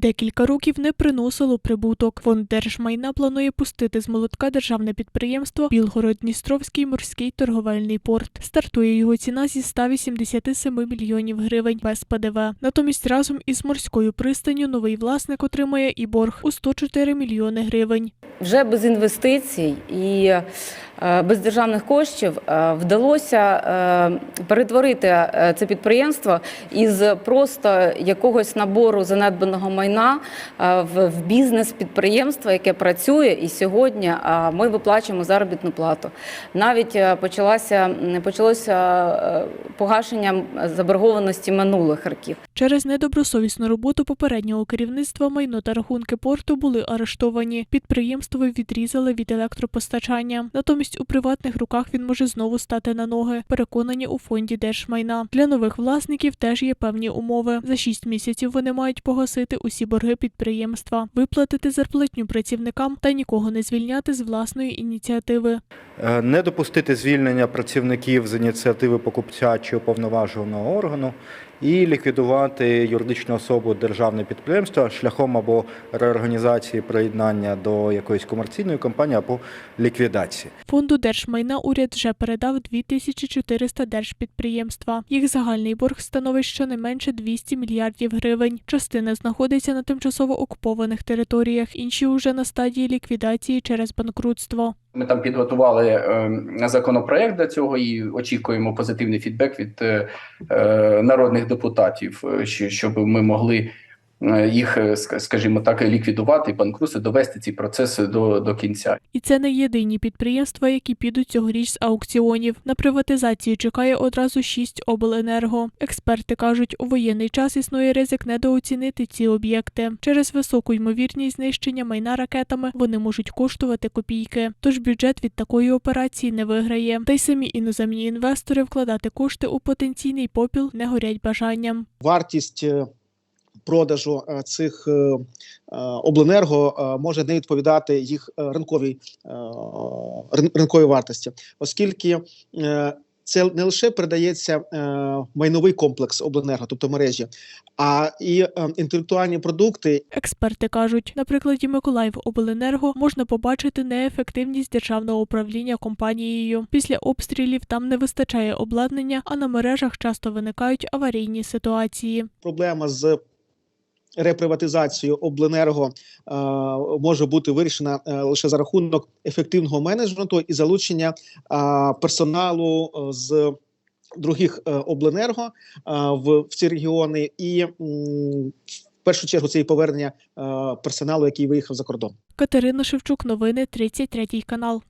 декілька років не приносило прибуток. Фонд держмайна планує пустити з молотка державне підприємство Білгород-Дністровський морський торговельний порт. Стартує його ціна зі 187 мільйонів гривень без ПДВ. Натомість разом із морською пристанню новий власник отримає і борг у 104 мільйони гривень. Вже без інвестицій і е, без державних коштів е, вдалося е, перетворити це підприємство із просто якогось набору занедбаного майна в бізнес підприємства, яке працює, і сьогодні ми виплачуємо заробітну плату. Навіть почалося почалося погашення заборгованості минулих років. Через недобросовісну роботу попереднього керівництва майно та рахунки порту були арештовані. Підприємство відрізали від електропостачання. Натомість у приватних руках він може знову стати на ноги. Переконані у фонді держмайна. Для нових власників теж є певні умови. За шість місяців вони мають погасити усі борги підприємства, виплатити зарплатню працівникам та нікого не звільняти з власної ініціативи. Е, Не допустити звільнення працівників з ініціативи покупця чи уповноваженого органу і ліквідувати юридичну особу державне підприємство шляхом або реорганізації приєднання до якоїсь комерційної компанії або ліквідації. Фонду держмайна уряд вже передав 2400 держпідприємства. Їх загальний борг становить щонайменше 200 мільярдів гривень. Частина знаходиться на тимчасово окупованих територіях, інші уже на стадії ліквідації через банкрутство. Ми там підготували е, законопроект для цього і очікуємо позитивний фідбек від е, е, народних депутатів, щоб ми могли їх, е, скажімо так, ліквідувати, банкрутство, довести ці процеси до, до кінця. І це не єдині підприємства, які підуть цьогоріч з аукціонів. На приватизації чекає одразу шість обленерго. Експерти кажуть, у воєнний час існує ризик недооцінити ці об'єкти. Через високу ймовірність знищення майна ракетами вони можуть коштувати копійки. Тож бюджет від такої операції не виграє. Та й самі іноземні інвестори вкладати кошти у потенційний попіл не горять бажанням. вартість е, продажу е, цих е, е, обленерго може не відповідати їх ринковій ринковій вартості, оскільки це не лише передається майновий комплекс обленерго, тобто мережі, а і інтелектуальні продукти, Експерти кажуть, на прикладі Миколаївобленерго можна побачити неефективність державного управління компанією. Після обстрілів там не вистачає обладнання, а на мережах часто виникають аварійні ситуації. проблема з реприватизацією обленерго е, може бути вирішена е, лише за рахунок ефективного менеджменту і залучення е, персоналу е, з других е, обленерго е, в, в ці регіони, і в першу чергу це і повернення е, персоналу, який виїхав за кордон. Катерина Шевчук, новини 33 канал.